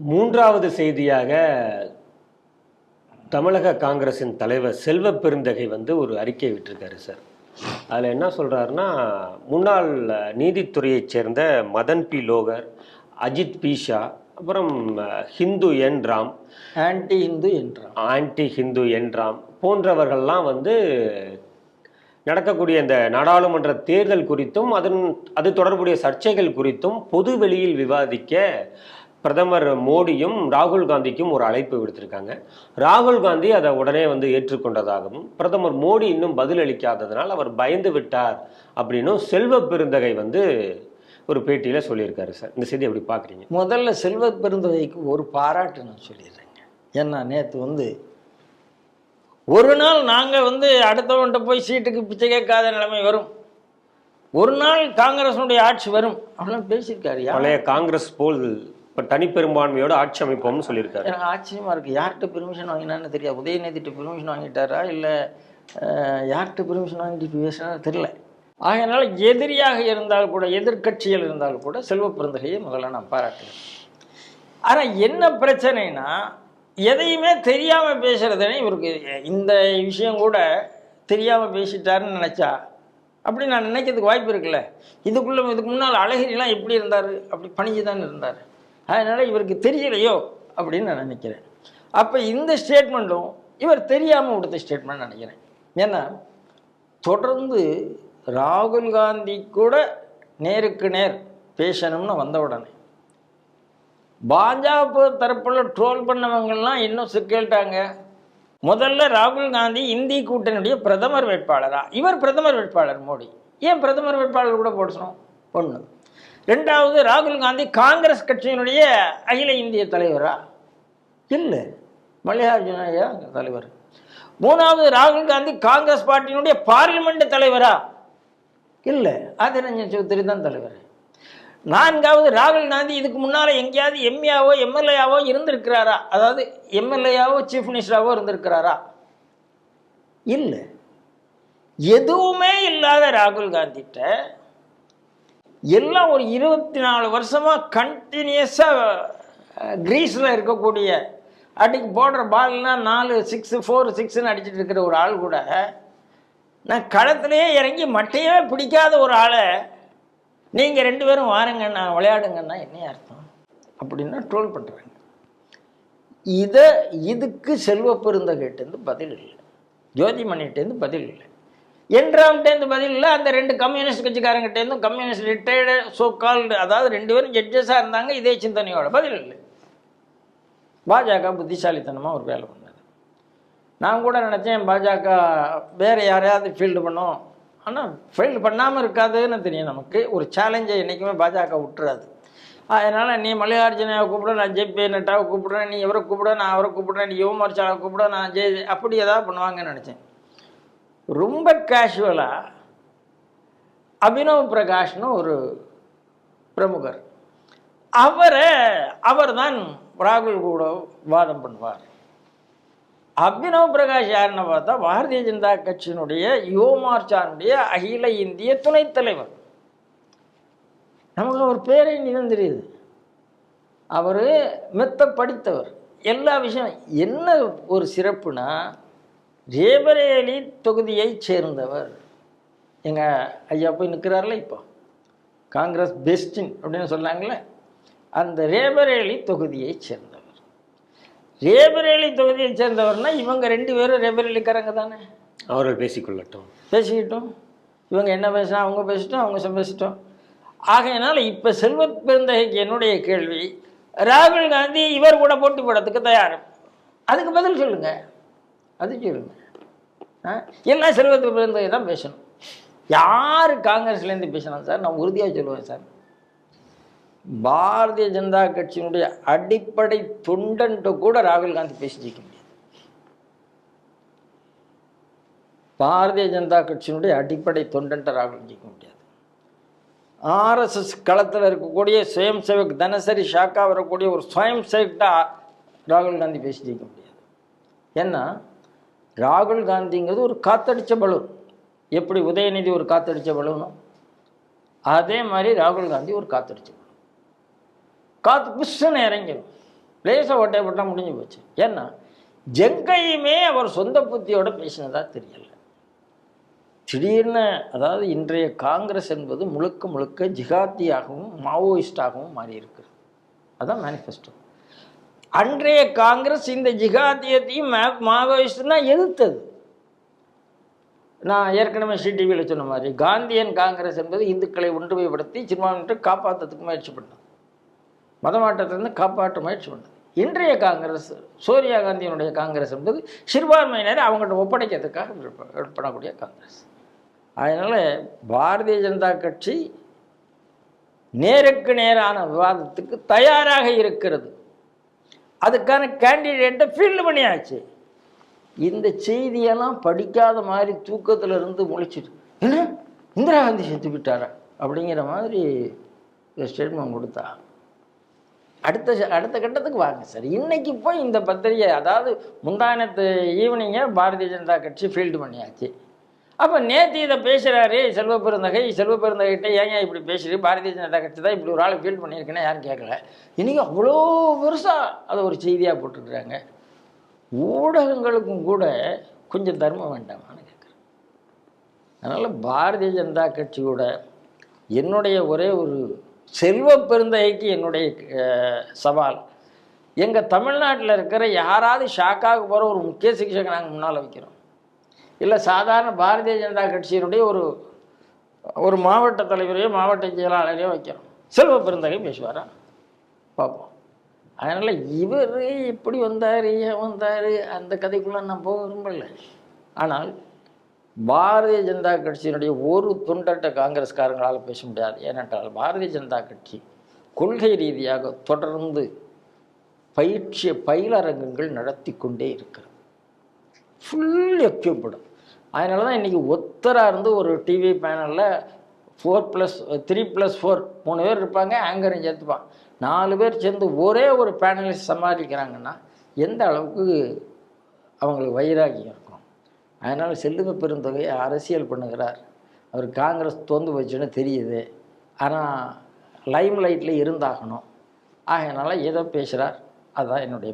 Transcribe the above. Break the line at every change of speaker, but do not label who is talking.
மூன்றாவது செய்தியாக தமிழக காங்கிரசின் தலைவர் செல்வ பெருந்தகை வந்து ஒரு அறிக்கை விட்டிருக்காரு சார். அதில் என்ன சொல்கிறாருன்னா முன்னாள் நீதித்துறையைச் சேர்ந்த மதன் பி. லோகர் அஜித் பீஷா அப்புறம் ஹிந்து என் ராம்
ஆன்டி இந்து என்றான்
ஆன்டி ஹிந்து என் ராம் போன்றவர்கள்லாம் வந்து நடக்கக்கூடிய இந்த நாடாளுமன்ற தேர்தல் குறித்தும் அதன் அது தொடர்புடைய சர்ச்சைகள் குறித்தும் பொது வெளியில் விவாதிக்க பிரதமர் மோடியும் ராகுல் காந்திக்கும் ஒரு அழைப்பு விடுத்திருக்காங்க. ராகுல் காந்தி அதை உடனே வந்து ஏற்றுக்கொண்டதாகவும் பிரதமர் மோடி இன்னும் பதில் அளிக்காததனால் அவர் பயந்து விட்டார் அப்படின்னும் செல்வ பெருந்தகை வந்து ஒரு பேட்டியில் சொல்லியிருக்காரு சார். இந்த செய்தி எப்படி பார்க்குறீங்க?
முதல்ல செல்வ பெருந்தகைக்கு ஒரு பாராட்டு நான் சொல்லிடுறேங்க. ஏன்னா நேற்று வந்து ஒரு நாள் நாங்கள் வந்து அடுத்தவன்கிட்ட போய் சீட்டுக்கு பிச்சை கேட்காத நிலைமை வரும். ஒரு நாள் காங்கிரஸனுடைய ஆட்சி வரும். அப்படிலாம் பேசியிருக்காரு யார்?
பழைய காங்கிரஸ் போல் இப்போ தனிப்பெரும்பான்மையோட ஆட்சி அமைப்போம்னு சொல்லியிருக்காரு.
எனக்கு ஆச்சரியமா இருக்குது யார்கிட்ட பெர்மிஷன் வாங்கினான்னு தெரியாது. உதயநிதிட்டு பெர்மிஷன் வாங்கிட்டாரா இல்லை யார்கிட்ட பெர்மிஷன் வாங்கிட்டு பேசினா தெரியல. ஆகையினால எதிரியாக இருந்தால் கூட எதிர்க்கட்சியில் இருந்தால் கூட செல்வ பிறந்தகையை முதல்ல நான் பாராட்டுறேன் ஆனால் என்ன பிரச்சனைனா எதையுமே தெரியாமல் பேசுகிறதுனே இவருக்கு இந்த விஷயம் கூட தெரியாமல் பேசிட்டாருன்னு நினச்சா அப்படி நான் நினைக்கிறதுக்கு வாய்ப்பு இருக்குல்ல. இதுக்குள்ள இதுக்கு முன்னால் அழகிரிலாம் எப்படி இருந்தார்? அப்படி பணிஞ்சு தான் இருந்தார். அதனால் இவருக்கு தெரியலையோ அப்படின்னு நான் நினைக்கிறேன். அப்போ இந்த ஸ்டேட்மெண்ட்டும் இவர் தெரியாமல் கொடுத்த ஸ்டேட்மெண்ட் நினைக்கிறேன். ஏன்னா தொடர்ந்து ராகுல் காந்தி கூட நேருக்கு நேர் பேசணும்னு வந்த உடனே. பாஜக தரப்பில் ட்ரோல் பண்ணவங்கள்லாம் இன்னும் சிக்கல்ட்டாங்க கேட்டாங்க. முதல்ல ராகுல் காந்தி இந்தி கூட்டணியுடைய பிரதமர் வேட்பாளரா? இவர் பிரதமர் வேட்பாளர் மோடி. ஏன் பிரதமர் வேட்பாளர் கூட போடணும் ஒன்று ரெண்டாவது ராகுல் காந்தி காங்கிரஸ் கட்சியினுடைய அகில இந்திய தலைவரா? இல்லை. மல்லிகார்ஜுன ஐயா தலைவர். மூணாவது ராகுல் காந்தி காங்கிரஸ் பார்ட்டியினுடைய பார்லிமெண்ட் தலைவரா? இல்லை. ஆதிரஞ்சன் சௌத்ரி தான் தலைவர். நான்காவது ராகுல் காந்தி இதுக்கு முன்னால் எங்கேயாவது எம்ஏவோ எம்எல்ஏவோ இருந்திருக்கிறாரா? அதாவது எம்எல்ஏவோ சீஃப் மினிஸ்டராகவோ இருந்திருக்கிறாரா? இல்லை. எதுவுமே இல்லாத ராகுல் காந்திட்ட எல்லாம் ஒரு இருபத்தி நாலு வருஷமாக கண்டினியூஸாக கிரீஸில் இருக்கக்கூடிய அடிக்கு போடுற பால்லாம் நாலு சிக்ஸு ஃபோர் சிக்ஸ்ன்னு அடிச்சிட்டு இருக்கிற ஒரு ஆள் கூட நான் களத்திலேயே இறங்கி மட்டையே பிடிக்காத ஒரு ஆளை நீங்கள் ரெண்டு பேரும் வாருங்கண்ணா விளையாடுங்கன்னா என்ன அர்த்தம்? அப்படின்னா ட்ரோல் பண்ணுறாங்க இதை இதுக்கு செல்வ பெருந்தகிட்டேருந்து பதில் இல்லை. ஜோதிமணிகிட்டேருந்து பதில் இல்லை. என்றாம்கிட்டேருந்து பதில் இல்லை அந்த ரெண்டு கம்யூனிஸ்ட் கட்சிக்காரங்கிட்டேருந்தும் கம்யூனிஸ்ட் ரிட்டையர்டு சோ கால்டு அதாவது ரெண்டு பேரும் ஜட்ஜஸாக இருந்தாங்க இதே சிந்தனையோட பதில் இல்லை. பாஜக புத்திசாலித்தனமாக ஒரு வேலை பண்ணது. நான் கூட நினச்சேன் பாஜக வேறு யாரையாவது ஃபீல்டு பண்ணோம். ஆனால் ஃபீல்டு பண்ணாமல் இருக்காதுன்னு தெரியும். நமக்கு ஒரு சேலஞ்சை என்றைக்குமே பாஜக விட்டுறாது அதனால் நீ மல்லிகார்ஜுனாவை கூப்பிட நான் ஜேபி நட்டாவை கூப்பிடுறேன் நீ இவரை கூப்பிட நான் அவரை கூப்பிடுறேன் நீ யுவமர்ச்சாவை கூப்பிட நான் ஜெய் அப்படி ஏதாவது பண்ணுவாங்கன்னு நினச்சேன். ரொம்ப கேஷுவலாக அபினவ் பிரகாஷ்னு ஒரு பிரமுகர். அவரை அவர் தான் ராகுல் கூட வாதம் பண்ணுவார். அபினவ் பிரகாஷ் யாருன்னு பார்த்தா பாரதிய ஜனதா கட்சியினுடைய யுவமார்ச்சானுடைய அகில இந்திய துணைத் தலைவர். நமக்கு அவர் பேரே நிதம் தெரியுது. அவர் மெத்த படித்தவர். எல்லா விஷயம் என்ன ஒரு சிறப்புனா ரேபரேலி தொகுதியைச் சேர்ந்தவர். எங்கள் ஐயா போய் நிற்கிறார்ல இப்போ? காங்கிரஸ் பெஸ்டின் அப்படின்னு சொன்னாங்களே அந்த ரேபரேலி தொகுதியைச் சேர்ந்தவர். ரேபரேலி தொகுதியைச் சேர்ந்தவர்னா இவங்க ரெண்டு பேரும் ரேபரேலிக்காரங்க தானே?
அவர்கள் பேசிக்கொள்ளட்டும்.
பேசிக்கிட்டோம். இவங்க என்ன பேசினா அவங்க பேசிட்டோம் அவங்க பேசிட்டோம் ஆகையினால இப்போ செல்வ பெருந்தகைக்கு என்னுடைய கேள்வி ராகுல் காந்தி இவர் கூட போட்டி போடுறதுக்கு தயார். அதுக்கு பதில் சொல்லுங்க. அது கேளுங்க ஆ? எல்லாம் செல்வத்துக்கு தான் பேசணும். யார் காங்கிரஸ்லேருந்து பேசணும் சார் நான் உறுதியாக சொல்லுவேன் சார். பாரதிய ஜனதா கட்சியினுடைய அடிப்படை தொண்டன்ட்டு கூட ராகுல் காந்தி பேசி ஜெயிக்க முடியாது. பாரதிய ஜனதா கட்சியினுடைய அடிப்படை தொண்டன்ட்ட ராகுல் ஜெயிக்க முடியாது. ஆர்எஸ்எஸ் களத்தில் இருக்கக்கூடிய சுயம் சேவக் தினசரி ஷாக்கா வரக்கூடிய ஒரு சுயம் சேவக்டா ராகுல் காந்தி பேசி ஜெயிக்க முடியாது. ஏன்னா ராகுல் காந்திங்கிறது ஒரு காத்தடிச்ச பலூன். எப்படி உதயநிதி ஒரு காத்தடிச்ச பலூனோ அதே மாதிரி ராகுல் காந்தி ஒரு காத்தடிச்ச பலூன். காற்று புஷ்ஷன்னு இறங்கிடும் லேசாக ஓட்டை போட்டால் முடிஞ்சு போச்சு. ஏன்னா ஜெங்கையுமே அவர் சொந்த புத்தியோட பேசினதாக தெரியல. திடீர்னு அதாவது இன்றைய காங்கிரஸ் என்பது முழுக்க முழுக்க ஜிகாத்தியாகவும் மாவோயிஸ்டாகவும் மாறி இருக்குது அதுதான் மேனிஃபெஸ்டோ அன்றைய காங்கிரஸ் இந்த ஜிகாத்தியத்தையும் மா- மாவோயிஸ்ட் தான் எதிர்த்தது. நான் ஏற்கனவே சிடிவியில் சொன்ன மாதிரி காந்தியன் காங்கிரஸ் என்பது இந்துக்களை ஒன்றுமைப்படுத்தி சிறுபான்மையினரை காப்பாற்றுறதுக்கு முயற்சி பண்ணது. மதமாட்டத்திலிருந்து காப்பாற்ற முயற்சி பண்ணது. இன்றைய காங்கிரஸ் சோனியா காந்தியினுடைய காங்கிரஸ் என்பது சிறுபான்மையினரை அவங்கள்ட்ட ஒப்படைக்கிறதுக்காக விருப்ப- காங்கிரஸ். அதனால் பாரதிய ஜனதா கட்சி நேருக்கு நேரான விவாதத்துக்கு தயாராக இருக்கிறது. அதுக்கான கேண்டிடேட்டை ஃபீல்டு பண்ணியாச்சு. இந்த செய்தியெல்லாம் படிக்காத மாதிரி தூக்கத்தில் இருந்து முழிச்சிட்டு என்ன? இந்திரா காந்தி செத்து விட்டாரா அப்படிங்கிற மாதிரி ஸ்டேட்மெண்ட் கொடுத்தா. அடுத்த அடுத்த கட்டத்துக்கு வாங்க சார். இன்னைக்கு போய் இந்த பத்திரிகை அதாவது முந்தானத்து ஈவினிங்கே பாரதிய ஜனதா கட்சி ஃபீல்டு பண்ணியாச்சு. அப்போ நேற்று இதை பேசுகிறாரு செல்வ பெருந்தகை செல்வ பெருந்தகைகிட்ட ஏங்க இப்படி பேசுறது பாரதிய ஜனதா கட்சி தான் இப்படி ஒரு ஆள் ஃபீல் பண்ணியிருக்கேன்னு யாரும் கேட்கல. இன்றைக்கி அவ்வளோ பெருசாக அதை ஒரு செய்தியாக போட்டுருக்குறாங்க. ஊடகங்களுக்கும் கூட கொஞ்சம் தர்மம் வேண்டாமான்னு கேட்குறேன். அதனால் பாரதிய ஜனதா கட்சியோட என்னுடைய ஒரே ஒரு செல்வ பெருந்தகைக்கு என்னுடைய சவால். எங்கள் தமிழ்நாட்டில் இருக்கிற யாராவது ஷாக்காக போகிற ஒரு முக்கிய சிகிச்சைக்கு நாங்கள் முன்னால் வைக்கிறோம். இல்லை சாதாரண பாரதிய ஜனதா கட்சியினுடைய ஒரு ஒரு மாவட்ட தலைவரையோ மாவட்ட செயலாளரையோ வைக்கிறோம். செல்வ பெருந்தகை பேசுவாரா? பார்ப்போம். அதனால் இவர் எப்படி வந்தார் ஏன் வந்தார் அந்த கதைக்குள்ளே நான் போக விரும்பல. ஆனால் பாரதிய ஜனதா கட்சியினுடைய ஒரு துண்டட்ட காங்கிரஸ்காரங்களால் பேச முடியாது. ஏனென்றால் பாரதிய ஜனதா கட்சி கொள்கை ரீதியாக தொடர்ந்து பயிற்சி பயிலரங்கங்கள் நடத்தி கொண்டே இருக்கிறது. ஃபுல் எக்யூப்டு அதனால தான் இன்றைக்கி ஒத்தராக இருந்து ஒரு டிவி பேனலில் four plus three plus four மூணு பேர் இருப்பாங்க ஆங்கரையும் சேர்த்துப்பான். நாலு பேர் சேர்ந்து ஒரே ஒரு பேனலிஸ்ட் சமாளிக்கிறாங்கன்னா எந்த அளவுக்கு அவங்களுக்கு வைராகியம் இருக்கும்? அதனால் செல்லுமை பெருந்தொகையை அரசியல் பண்ணுகிறார். அவர் காங்கிரஸ் தோந்து போச்சுன்னு தெரியுது. ஆனால் லைம் லைட்டில் இருந்தாகணும். ஆகையினால ஏதோ பேசுகிறார் அதுதான் என்னுடைய